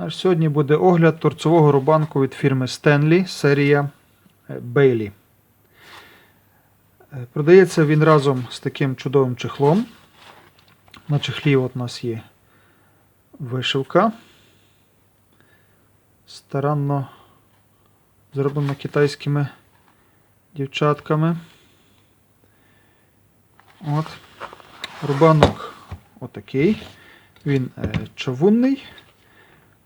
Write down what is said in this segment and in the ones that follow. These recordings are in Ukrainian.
Наш сьогодні буде огляд торцового рубанку від фірми Stanley, серія е, Bailey. Е, Продається він разом з таким чудовим чехлом. На чехлі от у нас є вишивка. Старанно зроблена китайськими дівчатками. От. Рубанок отакий. Він е, чавунний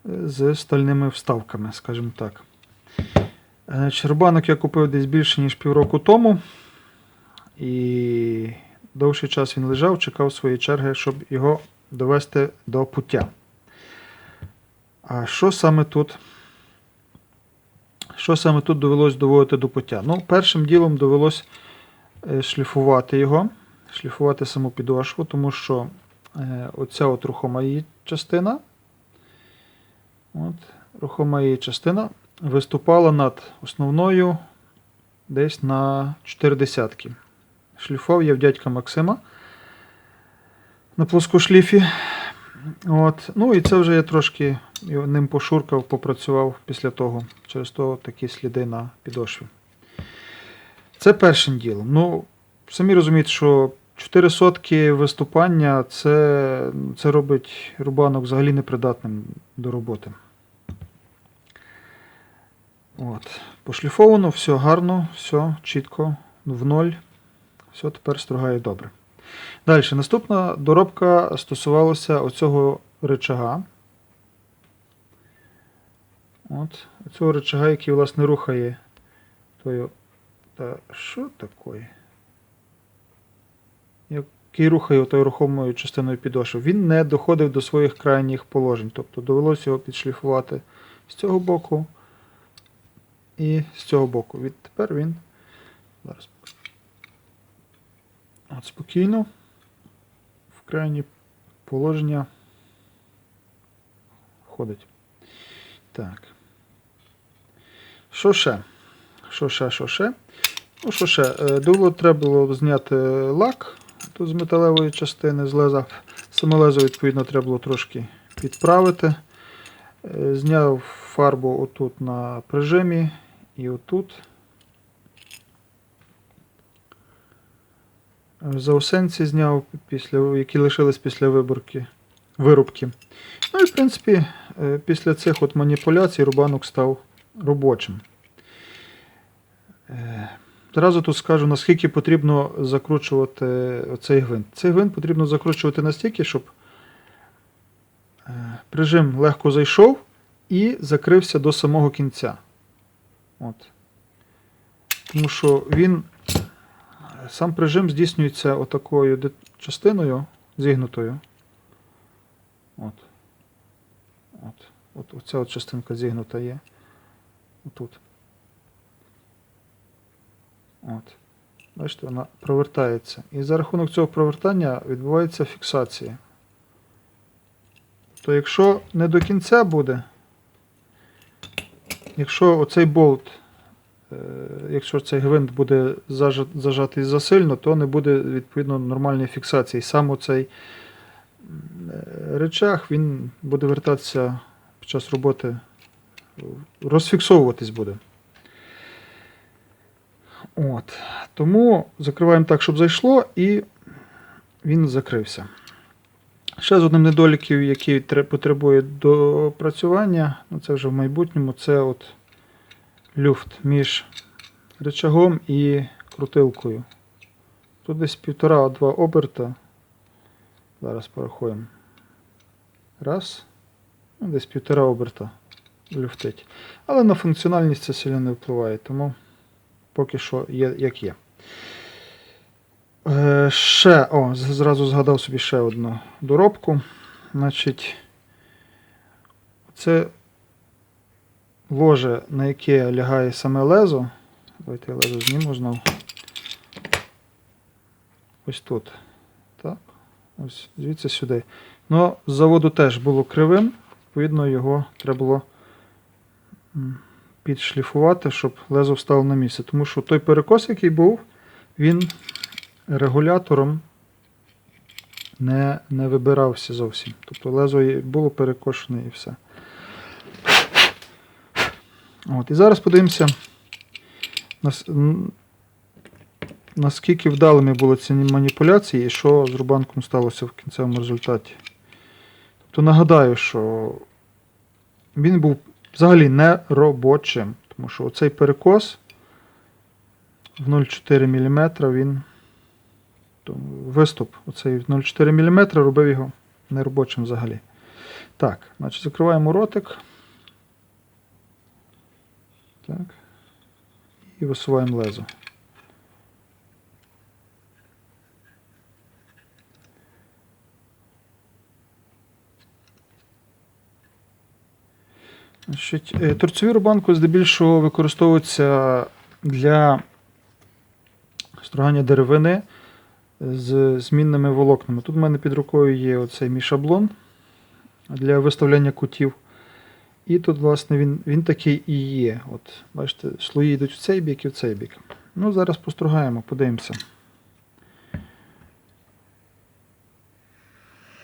з стальними вставками, скажімо так. Е, Чербанок я купив десь більше, ніж півроку тому. І довший час він лежав, чекав своєї черги, щоб його довести до пуття. А що саме тут? Що саме тут довелось доводити до пуття? Ну, першим ділом довелось е, шліфувати його, шліфувати саму підошву, тому що е, оця от рухома її частина. От, рухома її частина виступала над основною десь на 4 десятки. Шліфов є в дядька Максима на плоскошліфі. От. Ну і це вже я трошки ним пошуркав, попрацював після того. Через то такі сліди на підошві. Це першим ділом. Ну, самі розумієте, що 4 сотки виступання це, це робить рубанок взагалі непридатним до роботи. От. Пошліфовано, все гарно, все чітко, в ноль. Все тепер строгає добре. Далі, наступна доробка стосувалася оцього рычага. От, оцього рычага, який, власне, рухає. Та що таке? Який рухає тою рухомою частиною підошви. Він не доходив до своїх крайніх положень. Тобто довелося його підшліфувати з цього боку і з цього боку. Відтепер він. Зараз. От спокійно. В крайні положення входить. Так. Що ще? Що ще, що ще? Ну, що ще? Е, Довго треба було зняти лак тут з металевої частини, з леза. Відповідно, треба було трошки підправити. Е, Зняв фарбу отут на прижимі і отут. Заусенці зняв, після, які лишились після виборки, вирубки. Ну і в принципі, е, після цих от маніпуляцій рубанок став робочим. Е, Зразу тут скажу, наскільки потрібно закручувати цей гвинт. Цей гвинт потрібно закручувати настільки, щоб е, прижим легко зайшов і закрився до самого кінця. От. Тому що він Сам прижим здійснюється отакою частиною зігнутою. От. От. От, оця от частинка зігнута є. Отут. От. Бачите, вона провертається. І за рахунок цього провертання відбувається фіксація. То якщо не до кінця буде, якщо оцей болт Е, якщо цей гвинт буде зажат- зажатий засильно, то не буде відповідно нормальної фіксації. Сам оцей е, речах він буде вертатися під час роботи, розфіксовуватись буде. От. Тому закриваємо так, щоб зайшло, і він закрився. Ще з одним недоліків, який потребує допрацювання, ну це вже в майбутньому, це от люфт між рычагом і крутилкою. Тут десь півтора-два оберта. Зараз порахуємо. Раз. Ну, десь півтора оберта люфтить. Але на функціональність це сильно не впливає, тому поки що є як є. Е, ще, о, зразу згадав собі ще одну доробку. Значить, це ложе, на яке лягає саме лезо. Давайте я лезо зніму знову. Ось тут. Так. Ось звідси сюди. Ну, з заводу теж було кривим, відповідно, його треба було підшліфувати, щоб лезо встало на місце. Тому що той перекос, який був, він регулятором не, не вибирався зовсім. Тобто лезо було перекошене і все. От, і зараз подивимося, наскільки вдалими були ці маніпуляції і що з Рубанком сталося в кінцевому результаті. Тобто нагадаю, що він був взагалі не робочим, тому що оцей перекос в 0,4 мм він виступ оцей 0,4 мм робив його неробочим взагалі. Так, значить закриваємо ротик. Так. І висуваємо лезо. Торцеві рубанку здебільшого використовуються для строгання деревини з змінними волокнами. Тут в мене під рукою є оцей мій шаблон для виставляння кутів. І тут, власне, він, він такий і є. От, бачите, слої йдуть в цей бік і в цей бік. Ну, зараз постругаємо, подивимося.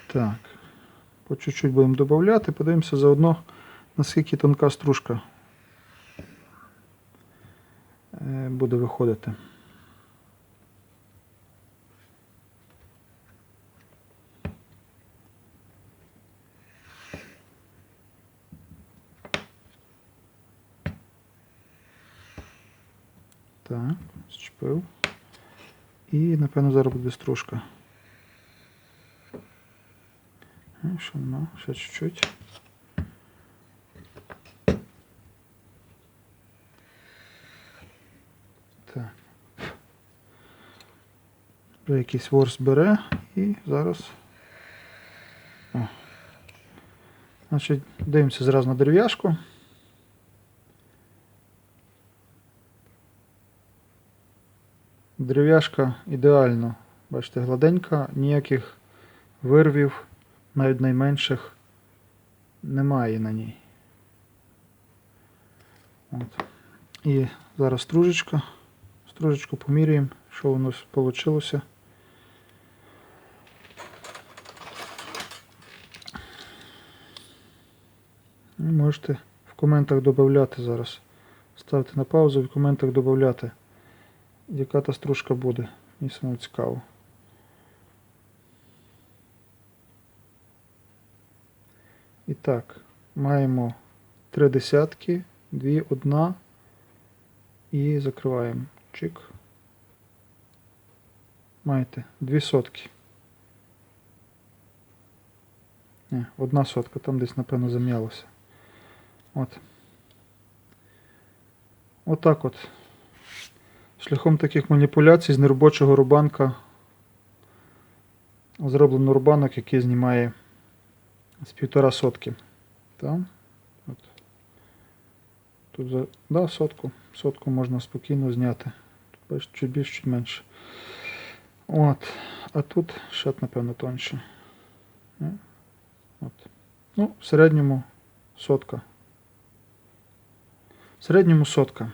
Так. По чуть-чуть будемо додати, подивимося заодно, наскільки тонка стружка е, буде виходити. Так, зчепив. І, напевно, зараз буде стружка. Що? Ще чуть-чуть. Вже якийсь ворс бере і зараз. О. Значить, дивимося зразу на дерев'яшку. Дерев'яшка ідеально, бачите, гладенька, ніяких вирвів, навіть найменших, немає на ній. От. І зараз стружечка. Стружечку поміряємо, що у нас вийшло. Можете в коментах додати зараз. Ставте на паузу в коментах додати яка та стружка буде. Мені самому цікаво. І так, маємо три десятки, дві, одна і закриваємо. Чик. Маєте дві сотки. Ні, одна сотка, там десь, напевно, зам'ялося. От. Отак от. Шляхом таких маніпуляцій з неробочого рубанка зроблено рубанок, який знімає з півтора сотки. Так? От. Тут за да, сотку. Сотку можна спокійно зняти. Тут бачите, чуть більше, чуть менше. От. А тут ще, напевно, тоньше. От. Ну, в середньому сотка. В середньому сотка.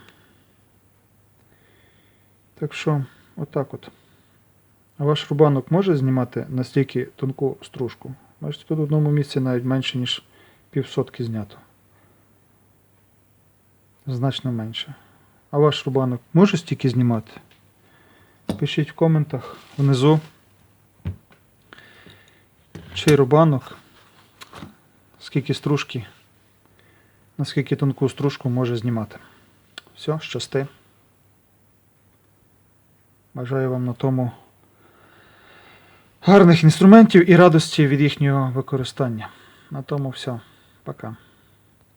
Так що, отак от. А ваш рубанок може знімати настільки тонку стружку? Бачите, тут в одному місці навіть менше, ніж півсотки знято. Значно менше. А ваш рубанок може стільки знімати? Пишіть в коментах внизу. Чий рубанок, скільки стружки, наскільки тонку стружку може знімати. Все, щасти. Бажаю вам на тому гарних інструментів і радості від їхнього використання. На тому все. Пока.